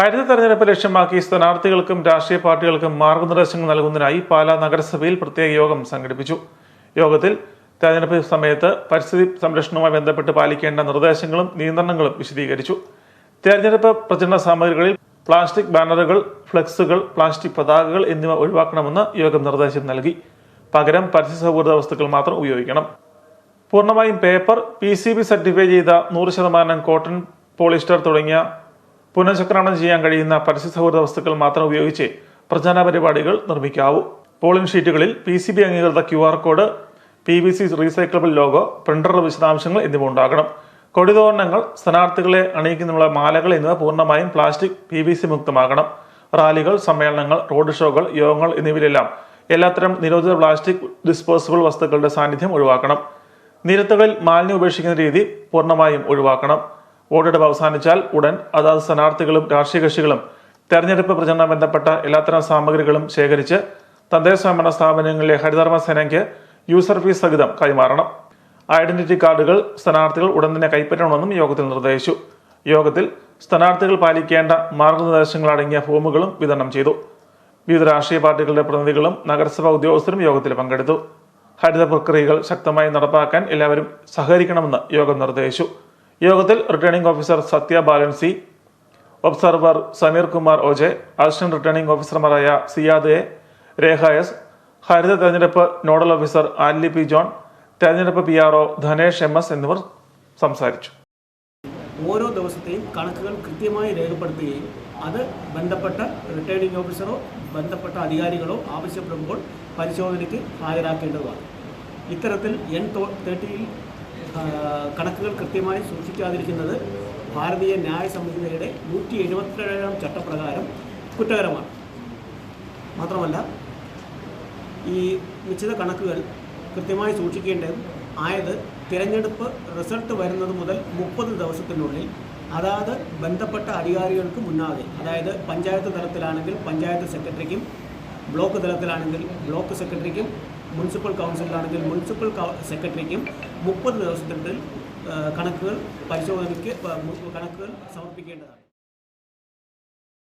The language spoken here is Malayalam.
ഹരിത തെരഞ്ഞെടുപ്പ് ലക്ഷ്യമാക്കി സ്ഥാനാർത്ഥികൾക്കും രാഷ്ട്രീയ പാർട്ടികൾക്കും മാർഗനിർദ്ദേശങ്ങൾ നൽകുന്നതിനായി പാലാ നഗരസഭയിൽ പ്രത്യേക യോഗം സംഘടിപ്പിച്ചു. യോഗത്തിൽ തെരഞ്ഞെടുപ്പ് സമയത്ത് പരിസ്ഥിതി സംരക്ഷണവുമായി ബന്ധപ്പെട്ട് പാലിക്കേണ്ട നിർദ്ദേശങ്ങളും നിയന്ത്രണങ്ങളും വിശദീകരിച്ചു. തെരഞ്ഞെടുപ്പ് പ്രചരണ സാമഗ്രികളിൽ പ്ലാസ്റ്റിക് ബാനറുകൾ ഫ്ലെക്സുകൾ പ്ലാസ്റ്റിക് പതാകകൾ എന്നിവ ഒഴിവാക്കണമെന്ന് യോഗം നിർദ്ദേശം നൽകി. പകരം പരിസ്ഥിതി സൗഹൃദ വസ്തുക്കൾ മാത്രം ഉപയോഗിക്കണം. പൂർണമായും paper P C B certify ചെയ്ത നൂറ് ശതമാനം കോട്ടൺ പോളിസ്റ്റർ തുടങ്ങിയ പുനഃചക്രണം ചെയ്യാൻ കഴിയുന്ന പരിസ്ഥിതി വസ്തുക്കൾ മാത്രം ഉപയോഗിച്ച് പ്രചാരണ പരിപാടികൾ നിർമ്മിക്കാവൂ. പോളിംഗ് ഷീറ്റുകളിൽ പി സി ബി അംഗീകൃത Q R code P V C recyclable logo printer വിശദാംശങ്ങൾ എന്നിവ ഉണ്ടാകണം. കൊടിതോരണങ്ങൾ സ്ഥാനാർത്ഥികളെ അണിയിക്കുന്നതിനുള്ള മാലകൾ എന്നിവ പൂർണമായും പ്ലാസ്റ്റിക് പി വി സി മുക്തമാകണം. റാലികൾ സമ്മേളനങ്ങൾ റോഡ് ഷോകൾ യോഗങ്ങൾ എന്നിവയിലെല്ലാം എല്ലാത്തരം നിരോധിത പ്ലാസ്റ്റിക് ഡിസ്പോസിബിൾ വസ്തുക്കളുടെ സാന്നിധ്യം ഒഴിവാക്കണം. നിരത്തുകളിൽ മാലിന്യം ഉപേക്ഷിക്കുന്ന രീതി പൂർണമായും ഒഴിവാക്കണം. വോട്ടെടുപ്പ് അവസാനിച്ചാൽ ഉടൻ അതാത് സ്ഥാനാർത്ഥികളും രാഷ്ട്രീയ കക്ഷികളും തെരഞ്ഞെടുപ്പ് പ്രചരണം ബന്ധപ്പെട്ട എല്ലാത്തരം സാമഗ്രികളും ശേഖരിച്ച് തദ്ദേശ സ്വയംഭരണ സ്ഥാപനങ്ങളിലെ ഹരിതകർമ്മ സേനയ്ക്ക് യൂസർ ഫീസ് സഹിതം കൈമാറണം. ഐഡന്റിറ്റി കാർഡുകൾ സ്ഥാനാർത്ഥികൾ ഉടൻ തന്നെ കൈപ്പറ്റണമെന്നും യോഗത്തിൽ നിർദ്ദേശിച്ചു. യോഗത്തിൽ സ്ഥാനാർത്ഥികൾ പാലിക്കേണ്ട മാർഗനിർദ്ദേശങ്ങൾ അടങ്ങിയ ഫോമുകളും വിതരണം ചെയ്തു. വിവിധ രാഷ്ട്രീയ പാർട്ടികളുടെ പ്രതിനിധികളും നഗരസഭാ ഉദ്യോഗസ്ഥരും യോഗത്തിൽ പങ്കെടുത്തു. ഹരിത പ്രക്രിയകൾ ശക്തമായി നടപ്പാക്കാൻ എല്ലാവരും സഹകരിക്കണമെന്ന് യോഗം നിർദ്ദേശിച്ചു. യോഗത്തിൽ returning officer Satya Balan C observer Sameer Kumar O J assistant returning ഓഫീസർമാരായ സിയാദ് എ രേഖ എസ് ഹരിത തെരഞ്ഞെടുപ്പ് nodal officer Anly P John തെരഞ്ഞെടുപ്പ് P R O Dhanesh M S എന്നിവർ സംസാരിച്ചു. ഓരോ ദിവസത്തെയും കണക്കുകൾ കൃത്യമായി രേഖപ്പെടുത്തുകയും അത് ബന്ധപ്പെട്ട റിട്ടേണിംഗ് ഓഫീസറോ ബന്ധപ്പെട്ട അധികാരികളോ ആവശ്യപ്പെടുമ്പോൾ പരിശോധനയ്ക്ക് ഹാജരാക്കേണ്ടതുമാണ്. ഇത്തരത്തിൽ എൻ തേർട്ടിയിൽ കണക്കുകൾ കൃത്യമായി സൂക്ഷിക്കാതിരിക്കുന്നത് ഭാരതീയ ന്യായ സംഹിതയുടെ നൂറ്റി എഴുപത്തിയേഴാം ചട്ടപ്രകാരം കുറ്റകരമാണ്. മാത്രമല്ല ഈ നിശ്ചിത കണക്കുകൾ കൃത്യമായി സൂക്ഷിക്കേണ്ടതും ആയത് തിരഞ്ഞെടുപ്പ് റിസൾട്ട് വരുന്നത് മുതൽ മുപ്പത് ദിവസത്തിനുള്ളിൽ അതാത് ബന്ധപ്പെട്ട അധികാരികൾക്ക് മുന്നാകെ അതായത് പഞ്ചായത്ത് തലത്തിലാണെങ്കിൽ പഞ്ചായത്ത് സെക്രട്ടറിക്കും ബ്ലോക്ക് തലത്തിലാണെങ്കിൽ ബ്ലോക്ക് സെക്രട്ടറിക്കും മുനിസിപ്പൽ കൗൺസിലാണെങ്കിൽ മുനിസിപ്പൽ സെക്രട്ടറിക്കും മുപ്പത് ദിവസത്തിനുള്ളിൽ കണക്കുകൾ പരിശോധനയ്ക്ക് കണക്കുകൾ സമർപ്പിക്കേണ്ടതാണ്.